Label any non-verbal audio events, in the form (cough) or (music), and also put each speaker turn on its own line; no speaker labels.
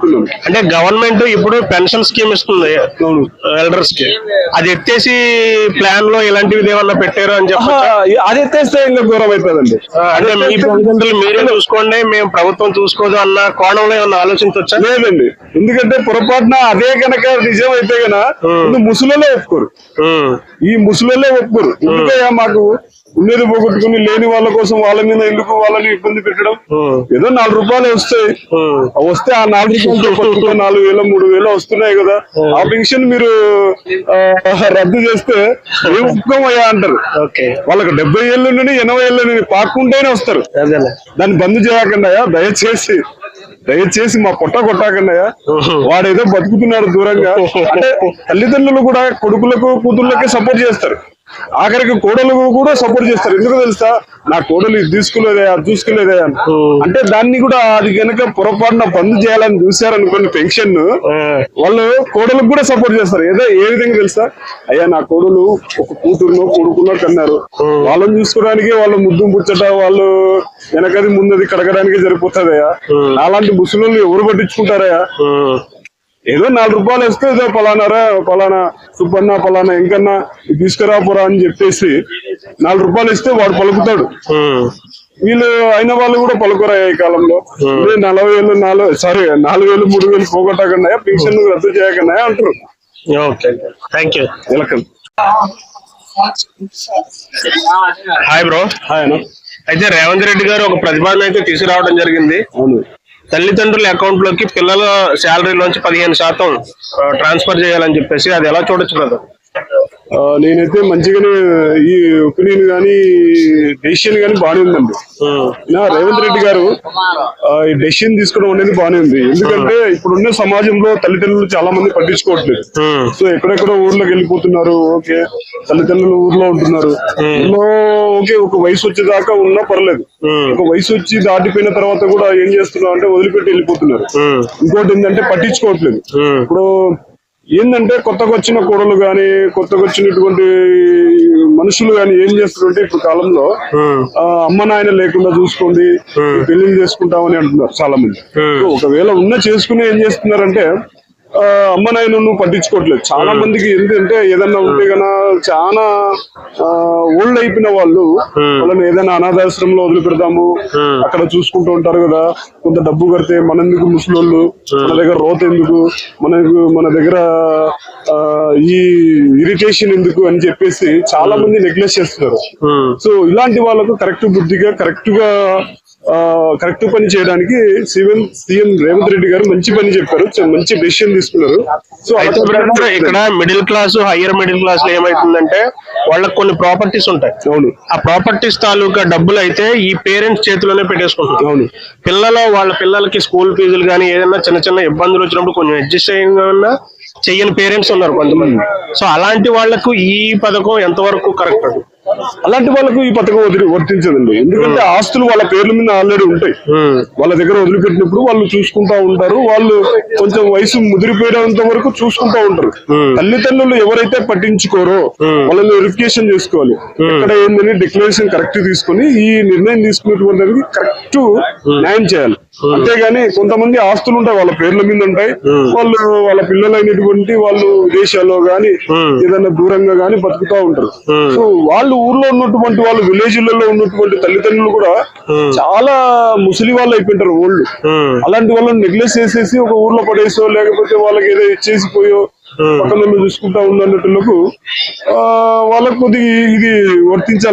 కోరుకున్నాను
అంటే గవర్నమెంట్ ఇప్పుడు పెన్షన్ స్కీమ్ ఇస్తుంది ఎల్డర్స్కి. అది ఎత్తేసి ప్లాన్లో ఇలాంటివి ఏమన్నా పెట్టారు అని చెప్పి
అది ఎత్తేస్తే ఇంకా ఘోరం అవుతుందండి
అంటే మీ తల్లిదండ్రులు మీరే చూసుకోండి మేము ప్రభుత్వం చూసుకోదు అన్న కోణంలో ఏమన్నా ఆలోచించవచ్చా
లేదండి. ఎందుకంటే పొరపాటున అదే గనక నిజం అయితే గన ముసలిలో ఒప్పుకోరు ఈ ముసలిలో ఒప్పుకోరు. ఎందుకయ్యా మాకు ఉన్నది పోగొట్టుకుని లేని వాళ్ళ కోసం వాళ్ళ మీద ఎందుకు వాళ్ళని ఇబ్బంది పెట్టడం? ఏదో నాలుగు రూపాయలు వస్తాయి. వస్తే ఆ నాలుగు కొత్తగా నాలుగు వేలు మూడు వేలు వస్తున్నాయి కదా. ఆ. పెన్షన్ మీరు రద్దు చేస్తే ఏం ఒప్పుకోమయ్యా (laughs) అంటారు. వాళ్ళకి డెబ్బై ఏళ్ళు నుండి ఎనభై ఏళ్ళు నుండి పాక్కుంటేనే వస్తారు. దాన్ని బంద్ చేయకుండా దయచేసి. దయచేసి మా పొట్ట కొట్టాకండాయా (laughs) వాడేదో బతుకుతున్నాడు దూరంగా. అంటే తల్లిదండ్రులు కూడా కొడుకులకు కూతుర్లకే సపోర్ట్ చేస్తారు. ఆఖరికి కోడలకు కూడా సపోర్ట్ చేస్తారు. ఎందుకు తెలుసా? నా కోడలు ఇది తీసుకోలేదే అది చూసుకోలేదే అని. అంటే దాన్ని కూడా అది కనుక పొరపాటున బంద్ చేయాలని చూసారనుకోండి పెన్షన్. వాళ్ళు కోడలకు కూడా సపోర్ట్ చేస్తారు. ఏదో ఏ విధంగా తెలుసా? అయ్యా నా కోడలు ఒక కూతురునో కొడుకునో కన్నారు. వాళ్ళని చూసుకోవడానికి వాళ్ళు ముద్దు ముచ్చట వాళ్ళు వెనకది ముందది కడగడానికి సరిపోతుందయ్యా. అలాంటి ముసలు ఎవరు పట్టించుకుంటారయ్యా? ఏదో నాలుగు రూపాయలు వస్తే ఏదో పలానారా పలానా సుబ్బన్న పలానా ఇంకన్నా తీసుకురాపోరా అని చెప్పేసి నాలుగు రూపాయలు ఇస్తే వాడు పలుకుతాడు. వీళ్ళు అయిన వాళ్ళు కూడా పలుకురా ఈ కాలంలో. నలభై వేలు నాలుగు సారీ నాలుగు వేలు మూడు వేలు పోగొట్టకుండా పెన్షన్ రద్దు చేయకుండా అంటారు
okay. Thank you
welcome.
Hi bro
ఆయన
అయితే రేవంత్ రెడ్డి గారు ఒక ప్రతిపాదన అయితే తీసుకురావడం జరిగింది.
అవును.
తల్లిదండ్రుల అకౌంట్లోకి పిల్లల శాలరీలోంచి పదిహేను శాతం ట్రాన్స్ఫర్ చేయాలని చెప్పేసి అది ఎలా చూడొచ్చు కదా
నేనైతే మంచిగానే ఈ ఒపీనియన్ గానీ డెసిషన్ గానీ బాగానే ఉందండి. నా రేవంత్ రెడ్డి గారు ఈ డెసిషన్ తీసుకోవడం అనేది బాగానే ఉంది. ఎందుకంటే ఇప్పుడున్న సమాజంలో తల్లిదండ్రులు చాలా మంది పట్టించుకోవట్లేదు సో ఎక్కడెక్కడో ఊర్లోకి వెళ్ళిపోతున్నారు ఓకే. తల్లిదండ్రులు ఊర్లో ఉంటున్నారు. ఊర్లో ఓకే ఒక వయసు వచ్చేదాకా ఉన్నా పర్లేదు. ఒక వయసు వచ్చి దాటిపోయిన తర్వాత కూడా ఏం చేస్తున్నారు అంటే వదిలిపెట్టి వెళ్ళిపోతున్నారు. ఇంకోటి ఏంటంటే పట్టించుకోవట్లేదు. ఇప్పుడు ఏంటంటే కొత్తగా వచ్చిన కూరలు గాని కొత్తగా వచ్చినటువంటి మనుషులు గాని ఏం చేస్తున్నారంటే ఇప్పుడు కాలంలో అమ్మ నాయన లేకుండా చూసుకోండి పెళ్ళి చేసుకుంటామని అంటున్నారు చాలా మంది ఒకవేళ ఉన్న చేసుకుని ఏం చేస్తున్నారంటే ఆ, అమ్మ నాయన నువ్వు పట్టించుకోవట్లేదు. చాలా మందికి ఎందుకంటే ఏదన్నా ఉంటే గనా చాలా ఓల్డ్ అయిపోయిన వాళ్ళు వాళ్ళని ఏదైనా అనాథాశ్రమంలో వదిలిపెడదాము అక్కడ చూసుకుంటూ ఉంటారు కదా. కొంత డబ్బు కడితే మన ఎందుకు ముసలోళ్ళు మన దగ్గర రోత ఎందుకు? మనకు మన దగ్గర ఆ, ఈ ఇరిటేషన్ ఎందుకు అని చెప్పేసి చాలా మంది నెగ్లెక్ట్ చేస్తున్నారు. సో ఇలాంటి వాళ్ళకు కరెక్ట్ బుద్ధిగా కరెక్ట్గా కరెక్ట్ పని చేయడానికి సీఎం సీఎం రేవంత్ రెడ్డి గారు మంచి పని చెప్పారు. మంచి డెసిషన్ తీసుకున్నారు. సో
ఇక్కడ మిడిల్ క్లాస్ హయ్యర్ మిడిల్ క్లాస్లో ఏమైతుందంటే వాళ్ళకి కొన్ని ప్రాపర్టీస్ ఉంటాయి.
అవును.
ఆ ప్రాపర్టీస్ తాలూకా డబ్బులు అయితే ఈ పేరెంట్స్ చేతిలోనే పెట్టేసుకుంటారు
అవును.
పిల్లలు వాళ్ళ పిల్లలకి స్కూల్ ఫీజులు కానీ ఏదైనా చిన్న చిన్న ఇబ్బందులు వచ్చినప్పుడు కొంచెం అడ్జస్ట్ అయినా చెయ్యని పేరెంట్స్ ఉన్నారు కొంతమంది. సో అలాంటి వాళ్ళకు ఈ పథకం ఎంతవరకు కరెక్ట్
అలాంటి వాళ్ళకు ఈ పథకం వదిలి వర్తించదండి. ఎందుకంటే ఆస్తులు వాళ్ళ పేర్ల మీద ఆల్రెడీ ఉంటాయి. వాళ్ళ దగ్గర వదిలిపెట్టినప్పుడు వాళ్ళు చూసుకుంటా ఉంటారు. వాళ్ళు కొంచెం వయసు ముదిరిపోయేంత వరకు చూసుకుంటా ఉంటారు. తల్లిదండ్రులు ఎవరైతే పట్టించుకోరో వాళ్ళని వెరిఫికేషన్ చేసుకోవాలి. ఎక్కడ ఏందని డిక్లరేషన్ కరెక్ట్ తీసుకొని ఈ నిర్ణయం తీసుకున్నటువంటి కరెక్ట్ న్యాయం చేయాలి. అంతేగాని కొంతమంది ఆస్తులు ఉంటాయి వాళ్ళ పేర్ల మీద ఉంటాయి. వాళ్ళు వాళ్ళ పిల్లలైనటువంటి వాళ్ళు విదేశాల్లో గాని ఏదైనా దూరంగా గాని బతుకుతా ఉంటారు. సో వాళ్ళు ఊర్లో ఉన్నటువంటి వాళ్ళు విలేజ్లలో ఉన్నటువంటి తల్లిదండ్రులు కూడా చాలా ముసలి వాళ్ళు అయిపోయింటారు ఓల్డ్ అలాంటి వాళ్ళని నెగ్లెక్ట్ చేసేసి ఒక ఊర్లో పడేసో లేకపోతే వాళ్ళకి ఏదో ఇచ్చేసి పోయో పక్కన చూసుకుంటా ఉన్నట్టులకు ఆ వాళ్ళకు కొద్దిగా ఇది వర్తించాలి.